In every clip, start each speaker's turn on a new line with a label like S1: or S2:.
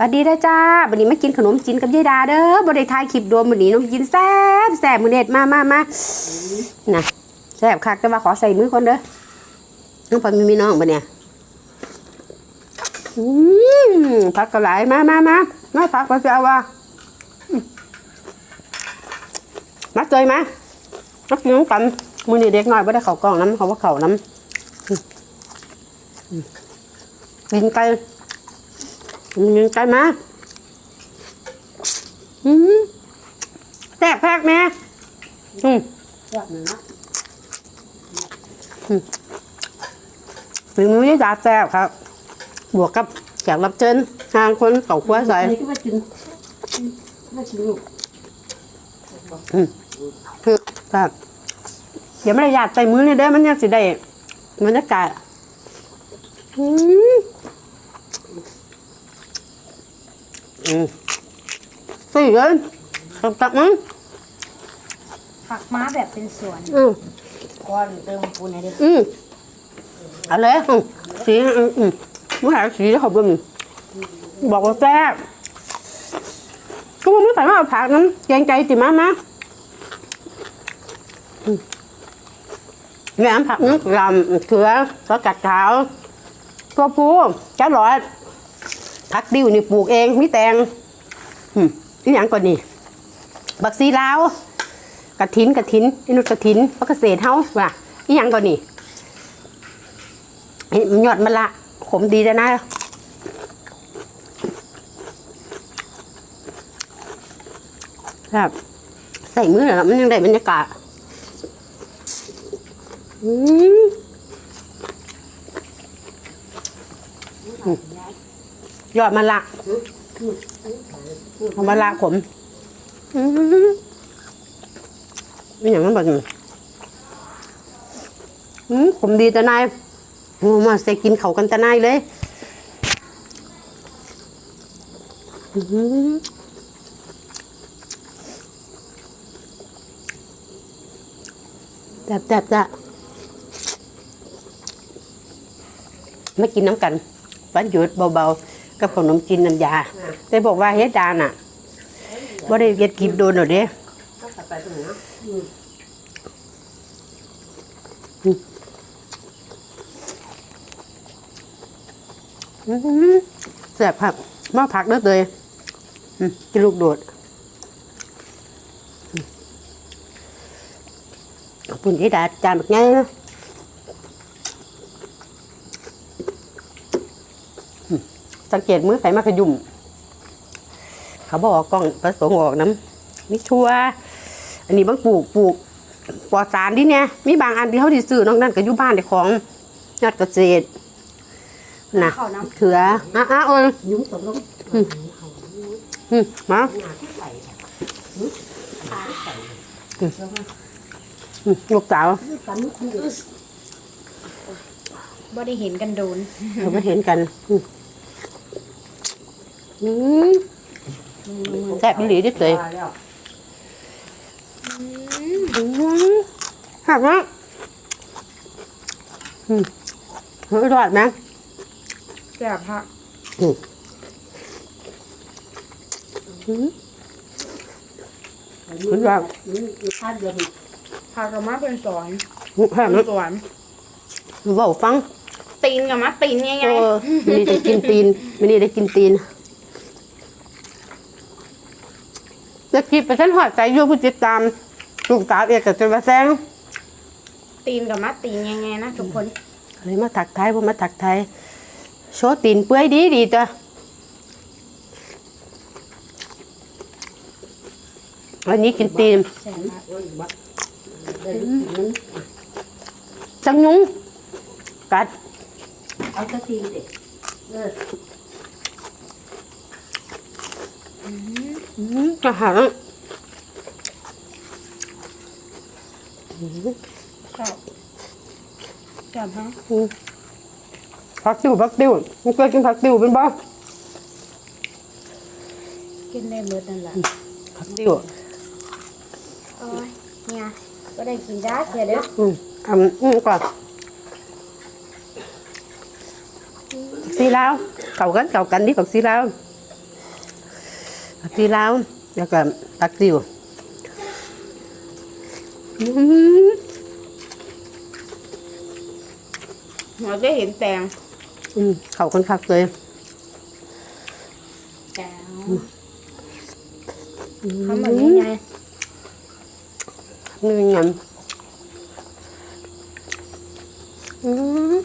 S1: สวัสดีเด้จ้าวันนี้มากินขนมจีนกับยายดาเด้อบริทายคลิปโดมวันนี้น้องกินแซ่บแซ่บมือเด็ดมามามาน่ะแซ่บคักแต่ว่าขอใส่มือคนเด้อน้องพอมีมีน้องปะเนี่ยอืมผักกระไหลมามามามาผักมาเสียว่ามาเจยมามากินน้ำกันมือนี่เด็กหน้อยไม่ได้เข่ากล้องน้ำเขาว่าเข่าน้ำกินไก่ มีไก่มาอืมแซ่บแพกแม่อืม
S2: ยอดหนึ่งนะ
S1: ฝีมือนี่ดาแซ่บครับ บวกกับแขกรับเชิญทางคนเก่าขั้วใส่
S2: อันนี้ก็มากินมากินลูก
S1: คือครับเดี๋ยวไม่ได้หยาดใส่มือนี่เด้อมันยังสิได้บรรยากาศอืมอืม สี่เลยตับตับมั้ง
S3: ผักม้าแบบเป็นสวน
S1: อืม
S2: ก้อนเติมปูนให้ดิ
S1: อืมเอะไรอืมสีอืมอืมไม่หายสีแล้วเขาบ่มบอกว่าแซ่บก็ไม่ใส่มาเอาผักนั้นแกงใจติมามาอืมแหนมผักน้ำกำเขือสกัดขาวตัวปูจ้าหลอด ผักดิวนี่ปลูกเองมีแตงอืมนี่อย่างก่อนนี่บักซีลาวกระถินกระถินอินุกระถินพระเกษตรเฮาว่ะอีหยังก่อนนี่เห็นมันยอดมะละขมดีแล้วนะครับใส่มือแล้วมันยังได้บรรยากาศอืม ยอดมะละเอามะละขมอืมไม่อย่างนั้นแบบนี้อืมผมดีแต่นายมาใส่กินเขากันแต่นายเลยอื้อหือแบบแบบจะมากินน้ำกันวันหยุดเบาๆ กับขนมจีนน้ำยาแต่บอกว่าเฮ็ดดานอะว่าได้เฮ็ดกินโดนหรอเด้
S2: ก็ตัดไปตรงนี้นะ
S1: อื้อหือแสบผักมาผักเด้อเลยอืมกินลูกโดดอืมขอบคุณที่ดาจานแบบง่ายนะอืม สังเกตมือใส่มาขยุ่ม เขาบอกกล้องประสงค์ออกน้ำมิชัว อันนี้บางปลูกปลูกปลอดสารดิเนี่ย มีบางอันที่เขาที่ซื้อนอกนั้นก็อยู่บ้านเด็กของยอดเกษตรนะ
S3: ข้าวน้ำ
S1: เถืออะอะเออ
S2: ยุ้งตกลง
S1: อืมมา
S2: หนาที่ใส่
S1: อืมลูกสาว
S2: ปันลูก
S3: บ่ได้เห็นกันโดน
S1: เราไม่เห็นกัน อืมอืมแซ่บอีหลีดิเตย
S2: แล้ว
S1: อืมหักนะอืมอร่อยนะ
S3: แบบผัก
S1: อร่อย
S2: นี่ท่านเดียว
S3: ผักกับม้าเป็นสวน
S1: แซ่บ
S3: เป็น
S1: นะ
S3: สวน
S1: เบาฟัง
S3: ตีนกับม้าตีนไงไง
S1: เออไม่ได้กินตีนไม่ได้กินตีน จะกินไปฉันหอดใจอยู่ผู้ติดตามลูกสาวเอกกับเจมาแซง
S3: ตีนกับม้าตีนไงไงนะทุกคน
S1: เลยมาถักไทายพอมาถักไทยโชว์ตีนเปื่อยดีดีจ้ะวันนี้กินตีน
S3: แซ่บมาก
S1: จังยุงกัด
S2: เอาตะตีเด็กเออ
S1: อื มอาหาร
S3: ชอบชอบฮะ
S1: ผักติวผักติวมึงเคยกินผักติวเป็นบ่
S3: กินได้เบิดนั่นแหละ
S1: ผักติว
S3: โอ้ยเนี่ยก็ได้กินได้เสียเด้อ
S1: อืมอืมอืมก่อนสีลาวเก่ากันเก่ากันดิผักสีลาวผักชีลาวแล้วก็ผักติวอืม
S3: เราได้เห็นแตง
S1: อืมเข้ากันคักเลย
S3: แตงทำแบบนี้ไง
S1: นี่เป็นไงอืม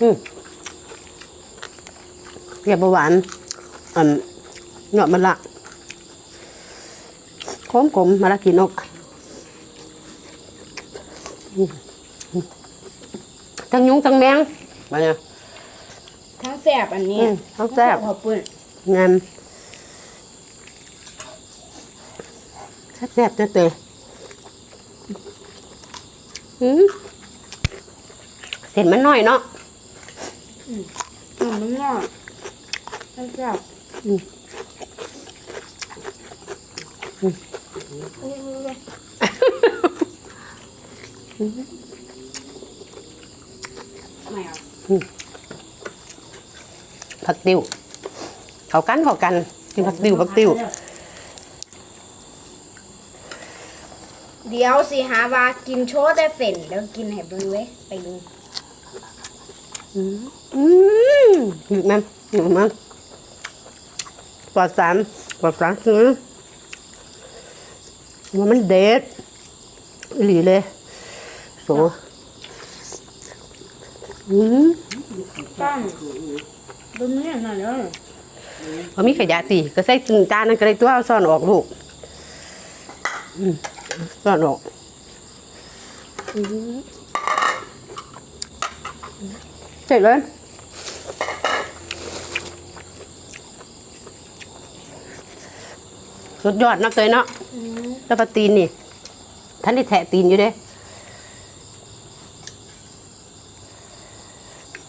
S1: อืม เปรี้ยวหวานอันเงาะมันละขมขมมาละกินนกอืมทั้งยุงทั้งแมงมาเนี่ย
S3: ทั้งแสบอันนี้
S1: อืมทั้งแซ่บ
S3: ขอบคุณ
S1: งามแซ่บๆเตะๆอืมเส้นมันน้อยเนาะ
S3: อืมมันงอกทั้ง แสบ
S1: อืม
S3: อุ้ยไม่เอา
S1: ผักติวเขากันเขากันกินผักติวผักติว
S3: เดี๋ยวสิหาว่ากินโชว์แต่เฝนแล้วกินให้เบิ่งเว้ยไปดู
S1: อืมหยุดมันหยุดมันป ลอดสารปลอดสารซื้อว่ามันเด็ดอีหลีเลยโสอืม
S3: ตั้งดูนี่หน่อยเด้อ
S1: พอมีขยะตีก็ใส่จานนั้นก็ได้ตัวเอาซ่อนออกลูกอืมซ่อนออกอืมเสร็จเลย สุดยอดนักเลยเนาะ
S3: อืม
S1: แล้วปลาตีนนี่ท่านได้แทะตีนอยู่เด้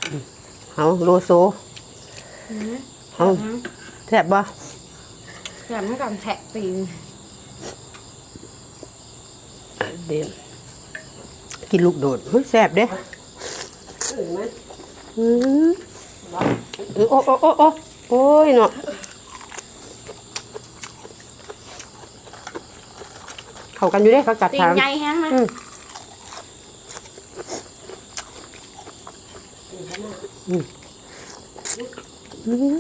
S1: อืมเอาโลโซ
S3: อืม
S1: เอาแทบบ่
S3: แสบเหมือนกับแทะตีน
S1: เดี๋ยวกินลูกโดดเฮ้ยแซ่บเด้อืมโอ้โอ้โอ้โอ้โอ้ยเนาะ เข้ากันอยู่เด้เขากัด
S3: ตีน
S1: ทาง
S3: ใหญ่แห้งนะ
S1: อืม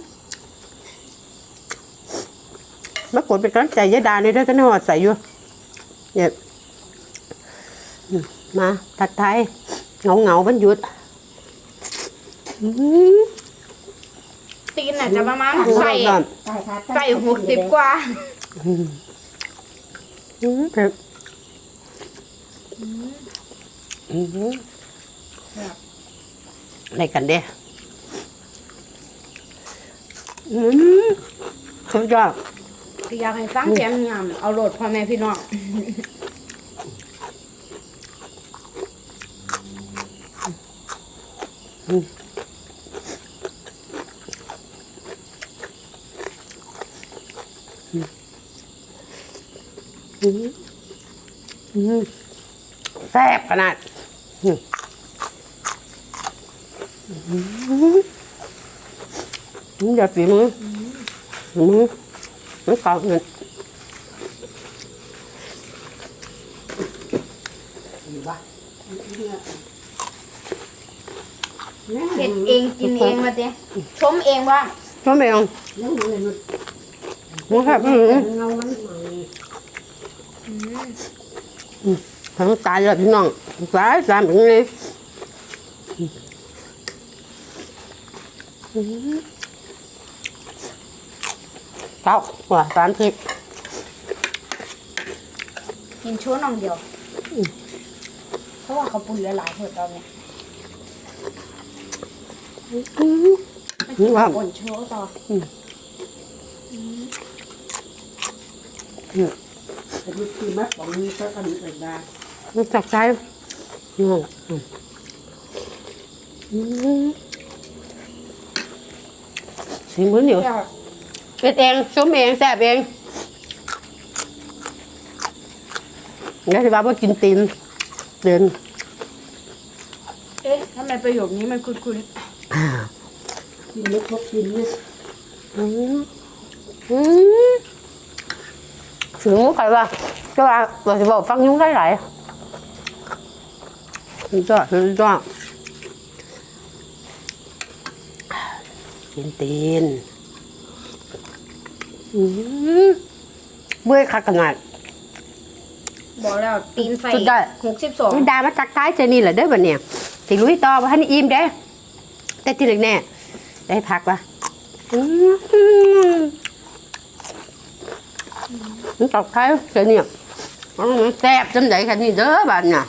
S1: มากดเป็นกำลังใจยายดาเลยด้วยกันหอดใส่อยู่เนี่ยอืมมาผัดไทยเงาเงาๆวันหยุดอืม
S3: ตีนน่ะจะประมาณใส่
S1: ก่อน
S2: ใส่ค่ะ
S3: ใส่หกสิบกว่า
S1: อืม เผ็ดอืมอะไรกันเด้อืมสุดยอด
S3: อยากให้ฟังเสียงงามเอาโหลดพ่อแม่พี่น้อง
S1: แซ่บขนาดอืมอืมอย่าสีมือฝีมือมันเก่าเงิน
S3: เฮ็ดเองกินเองมาเต้ชมเองว่า
S1: ชอบไหมอะ
S2: แล้วมันเลยมัน
S1: มันแซ่บอืม
S2: เงามันใหม่
S1: ทั้งตายเลยพี่น้องตายตายแบบนี้อืมเก้าว่าสามสิบ
S3: กินโชว์น้องเดียว เพราะว่าเขาปุ่นหลายๆเพื่อตอนเนี้ย
S1: นี่ว่า
S3: ป่นโชว์ต่อ
S2: แต่ดูคือมัดของมีก็อันอื่นได้
S1: มันจักใจอืมอืมอืมสีมือเหนียว
S3: เดี๋ยว
S1: เป็นเองซุ้มเองแซ่บเองงั้นที่บ้าว่ากินตีนเดิน
S3: เอ๊ะทำไมประโยคนี้มันคุ้น
S2: กินเล็กพวกกินเนี่ย
S1: อืมอืม ถึงมุกใครว่าก็ว่าเราจะบอกฟังยุ้งได้หลายสุดยอดสุดยอดกินตีนอืมเบื่อคักขนาด
S3: บอกแล้วตีนไฟ
S1: สุดยอด
S3: หกสิบสอง
S1: มันดามาจากใต้เจนี่แหละเด้อบัดเนี่ยสิลุยต่อว่าให้อิ่มเด้แต่ที่เหลือแน่ได้พักวะอืม มันตอกไทยเจนี่อืมแซ่บจำได้แค่นี้เด้อบัดเนี่ย